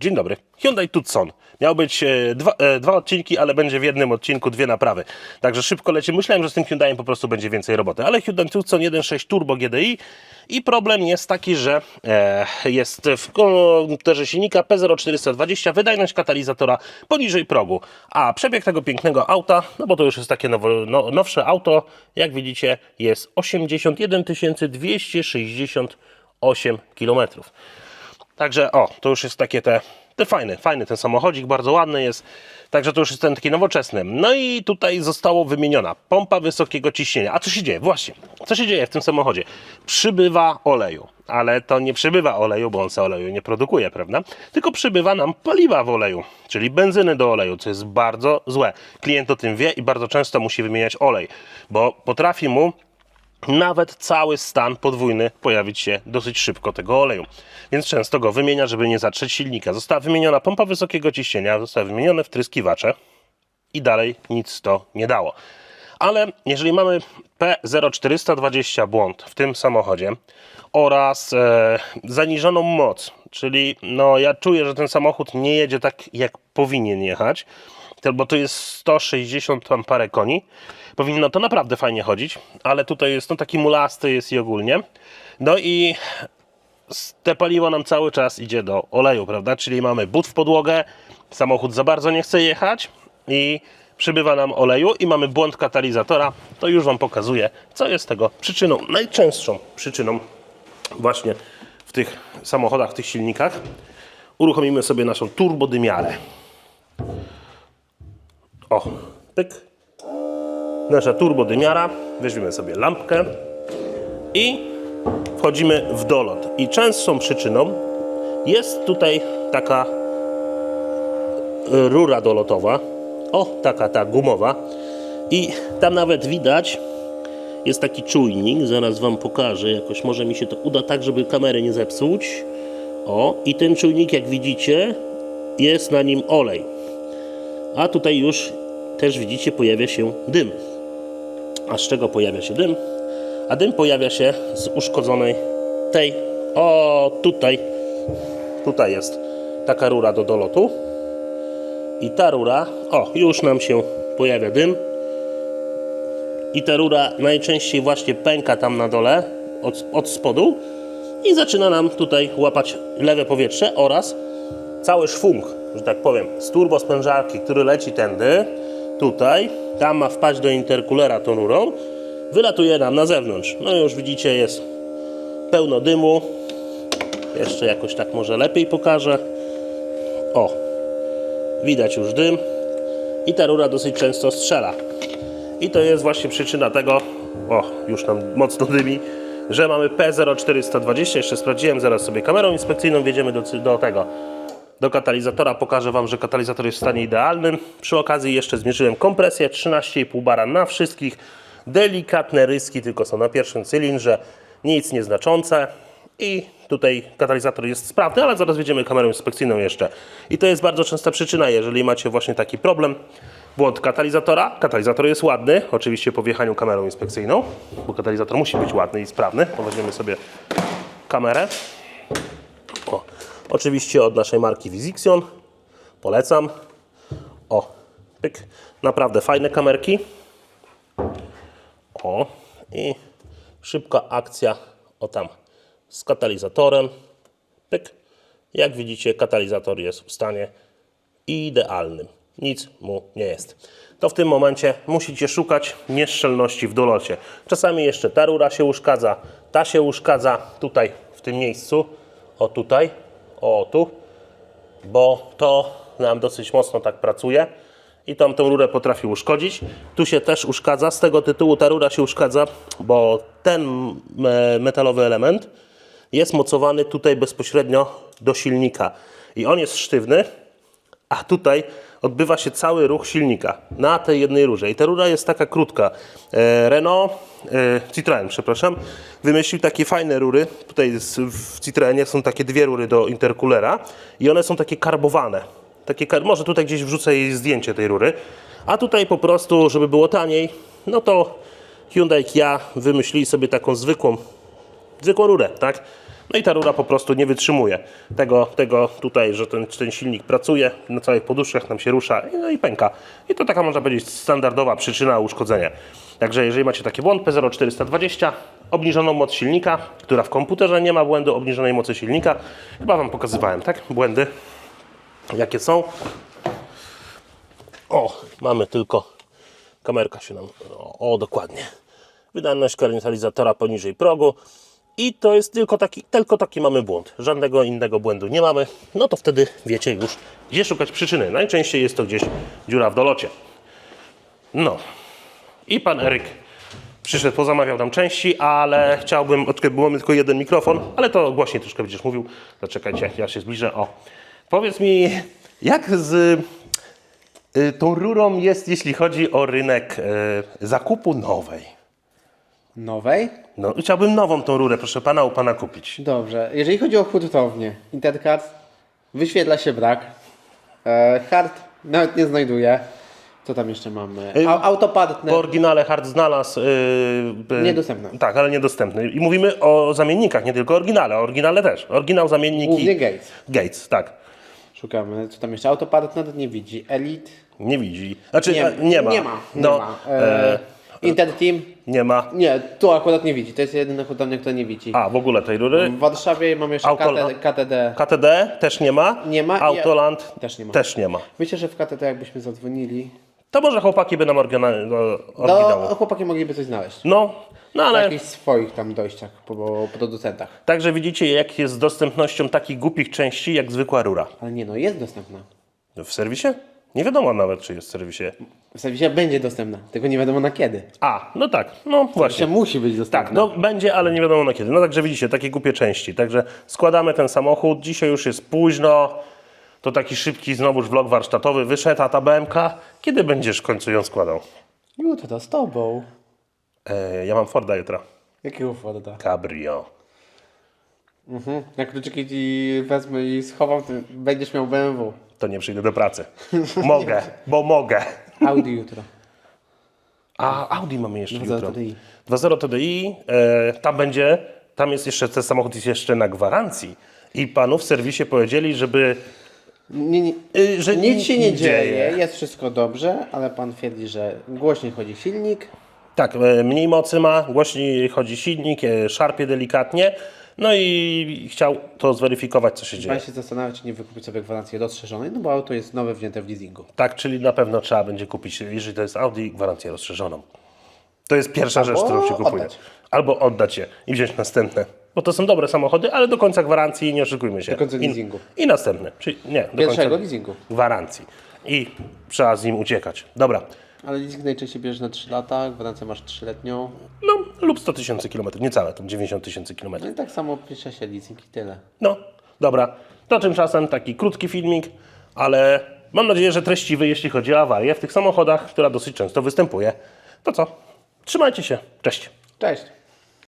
Dzień dobry. Hyundai Tucson. Miał być e, dwa, e, dwa odcinki, ale będzie w jednym odcinku dwie naprawy. Także szybko leci. Myślałem, że z tym Hyundaiem po prostu będzie więcej roboty. Ale Hyundai Tucson 1.6 Turbo GDI i problem jest taki, że e, jest w komputerze silnika P0420 wydajność katalizatora poniżej progu. A przebieg tego pięknego auta, no bo to już jest takie nowo, no, nowsze auto, jak widzicie jest 81 268 km. Także o, to już jest takie te, te fajny, fajny ten samochodzik, bardzo ładny jest. Także to już jest ten taki nowoczesny. No i tutaj zostało wymieniona pompa wysokiego ciśnienia. A co się dzieje? Właśnie, co się dzieje w tym samochodzie? Przybywa oleju, ale to nie przybywa oleju, bo on se oleju nie produkuje, prawda? Tylko przybywa nam paliwa w oleju, czyli benzyny do oleju, co jest bardzo złe. Klient o tym wie i bardzo często musi wymieniać olej, bo potrafi mu nawet cały stan podwójny pojawić się dosyć szybko tego oleju. Więc często go wymienia, żeby nie zatrzeć silnika. Została wymieniona pompa wysokiego ciśnienia, zostały wymienione wtryskiwacze i dalej nic to nie dało. Ale jeżeli mamy P0420 błąd w tym samochodzie oraz e, zaniżoną moc, czyli no ja czuję, że ten samochód nie jedzie tak jak powinien jechać, bo to jest 160 tam parę koni. Powinno to naprawdę fajnie chodzić, ale tutaj jest no taki mulasty jest i ogólnie. No i te paliwo nam cały czas idzie do oleju, prawda? Czyli mamy but w podłogę, samochód za bardzo nie chce jechać i przybywa nam oleju i mamy błąd katalizatora. To już Wam pokazuję, co jest tego przyczyną, najczęstszą przyczyną właśnie w tych samochodach, w tych silnikach. Uruchomimy sobie naszą turbodymiarę. O, pyk. Nasza turbodymiara. Weźmiemy sobie lampkę i wchodzimy w dolot. I częstszą przyczyną jest tutaj taka y, rura dolotowa. O, taka ta gumowa. I tam nawet widać jest taki czujnik. Zaraz Wam pokażę. Jakoś może mi się to uda tak, żeby kamery nie zepsuć. O, i ten czujnik, jak widzicie, jest na nim olej. A tutaj już też widzicie, pojawia się dym. A z czego pojawia się dym? A dym pojawia się z uszkodzonej tej, o tutaj, tutaj jest taka rura do dolotu. I ta rura, o już nam się pojawia dym. I ta rura najczęściej właśnie pęka tam na dole od, od spodu i zaczyna nam tutaj łapać lewe powietrze oraz cały szwung, że tak powiem, z turbospężarki, który leci tędy, tutaj, tam ma wpaść do interkulera tą rurą, wylatuje nam na zewnątrz. No już widzicie, jest pełno dymu. Jeszcze jakoś tak może lepiej pokażę. O, widać już dym i ta rura dosyć często strzela. I to jest właśnie przyczyna tego, o, już nam mocno dymi, że mamy P0420. Jeszcze sprawdziłem, zaraz sobie kamerą inspekcyjną wjedziemy do, do tego, do katalizatora. Pokażę Wam, że katalizator jest w stanie idealnym. Przy okazji jeszcze zmierzyłem kompresję 13,5 bara na wszystkich. Delikatne ryski tylko są na pierwszym cylindrze, nic nieznaczące. I tutaj katalizator jest sprawny, ale zaraz wjedziemy kamerą inspekcyjną jeszcze. I to jest bardzo częsta przyczyna, jeżeli macie właśnie taki problem. Błąd katalizatora. Katalizator jest ładny, oczywiście po wjechaniu kamerą inspekcyjną, bo katalizator musi być ładny i sprawny. Weźmiemy sobie kamerę. Oczywiście od naszej marki Vizixion. Polecam. O, pyk. Naprawdę fajne kamerki. O, i szybka akcja, o tam, z katalizatorem. Pyk. Jak widzicie, katalizator jest w stanie idealnym. Nic mu nie jest. To w tym momencie musicie szukać nieszczelności w dolocie. Czasami jeszcze ta rura się uszkadza, ta się uszkadza tutaj, w tym miejscu. O tutaj, o tu, bo to nam dosyć mocno tak pracuje i tam tą rurę potrafi uszkodzić. Tu się też uszkadza, z tego tytułu ta rura się uszkadza, bo ten e, metalowy element jest mocowany tutaj bezpośrednio do silnika. I on jest sztywny, a tutaj odbywa się cały ruch silnika na tej jednej rurze. I ta rura jest taka krótka. E, Renault, e, Citroën, przepraszam, wymyślił takie fajne rury. Tutaj w Citroenie są takie dwie rury do interkulera i one są takie karbowane. Takie, może tutaj gdzieś wrzucę jej zdjęcie tej rury. A tutaj po prostu, żeby było taniej, no to Hyundai Kia wymyślili sobie taką zwykłą zwykłą rurę, tak? No i ta rura po prostu nie wytrzymuje tego, tego tutaj, że ten, ten silnik pracuje, na całych poduszkach nam się rusza no i pęka. I to taka można powiedzieć standardowa przyczyna uszkodzenia. Także jeżeli macie taki błąd P0420, obniżoną moc silnika, która w komputerze nie ma błędu obniżonej mocy silnika, chyba Wam pokazywałem, tak? Błędy jakie są. O, mamy tylko, kamerka się nam, o, o dokładnie. Wydajność katalizatora poniżej progu. I to jest tylko taki, tylko taki mamy błąd. Żadnego innego błędu nie mamy. No to wtedy wiecie już, gdzie szukać przyczyny. Najczęściej jest to gdzieś dziura w dolocie. No. I pan Eryk przyszedł, pozamawiał nam części, ale chciałbym, odkryć, było tylko jeden mikrofon, ale to głośniej troszkę będziesz mówił. Zaczekajcie, ja się zbliżę. O. Powiedz mi, jak z y, tą rurą jest, jeśli chodzi o rynek y, zakupu nowej? Nowej? No, chciałbym nową tą rurę, proszę pana, u pana kupić. Dobrze. Jeżeli chodzi o hurtownię, Intercard wyświetla się brak. E, hard nawet nie znajduje. Co tam jeszcze mamy? Y, A, autopartner. W oryginale hard znalazł. Yy, Niedostępny. Tak, ale niedostępny. I mówimy o zamiennikach, nie tylko oryginale. O oryginale też. Oryginał, zamienniki. Głównie Gates. Gates, tak. Szukamy. Co tam jeszcze? Autopartner nie widzi. Elite. Nie widzi. Znaczy, Nie, e, nie ma. Nie ma. Nie no, ma. E, e, Interteam. nie ma. Nie, tu akurat nie widzi. To jest jedyna hurtownia, która nie widzi. A, w ogóle tej rury. W Warszawie mam jeszcze Auto- KTD, KTD. Też nie ma. Nie ma Autoland Też nie ma. Też nie ma. Myślę, że w KTD jakbyśmy zadzwonili, To może chłopaki by nam oryginał, no, chłopaki mogliby coś znaleźć. No, no Na ale jakichś swoich tam dojściach po, po producentach. także widzicie, jak jest z dostępnością takich głupich części, jak zwykła rura. Ale nie no, jest dostępna. W serwisie? Nie wiadomo nawet, czy jest w serwisie. W serwisie będzie dostępna, tylko nie wiadomo na kiedy. A, no tak, no właśnie. musi być Tak, dostępna. no będzie, ale nie wiadomo na kiedy. No także widzicie, takie głupie części. Także składamy ten samochód. Dzisiaj już jest późno. To taki szybki znowuż vlog warsztatowy. Wyszedł, a ta BMK. Kiedy będziesz w końcu ją składał? Jutro to z tobą. E, ja mam Forda jutro. Jakiego Forda? Cabrio. Mhm. Jak kluczyki ci wezmę i schowam, to będziesz miał BMW. To nie przyjdę do pracy. Mogę, bo mogę. Audi jutro. A Audi mamy jeszcze 2.0 jutro. TDI. 2.0 TDI. E, tam będzie, tam jest jeszcze, ten samochód jest jeszcze na gwarancji. I panu w serwisie powiedzieli, żeby Nie, nie, Y, że nic się nie dzieje. dzieje, jest wszystko dobrze, ale pan twierdzi, że głośniej chodzi silnik. Tak, e, mniej mocy ma, głośniej chodzi silnik, e, szarpie delikatnie. No i chciał to zweryfikować, co się dzieje. Pan się zastanawia, czy nie wykupić sobie gwarancji rozszerzonej, no bo auto jest nowe wzięte w leasingu. Tak, czyli na pewno trzeba będzie kupić, jeżeli to jest Audi, gwarancję rozszerzoną. To jest pierwsza rzecz, którą się kupuje. oddać. Albo oddać je i wziąć następne. Bo to są dobre samochody, ale do końca gwarancji nie oszukujmy się. Do końca I, leasingu. I następne. Czyli nie, do Pierwszego końca leasingu. gwarancji. I trzeba z nim uciekać. Dobra. Ale leasing najczęściej bierzesz na 3 lata, gwarancję masz 3-letnią. No, lub 100 tysięcy kilometrów, niecałe, tam 90 tysięcy No kilometrów. i tak samo pisze się leasing i tyle. No, dobra. To tymczasem taki krótki filmik, ale mam nadzieję, że treściwy, jeśli chodzi o awarię w tych samochodach, która dosyć często występuje. To co? Trzymajcie się. Cześć. Cześć!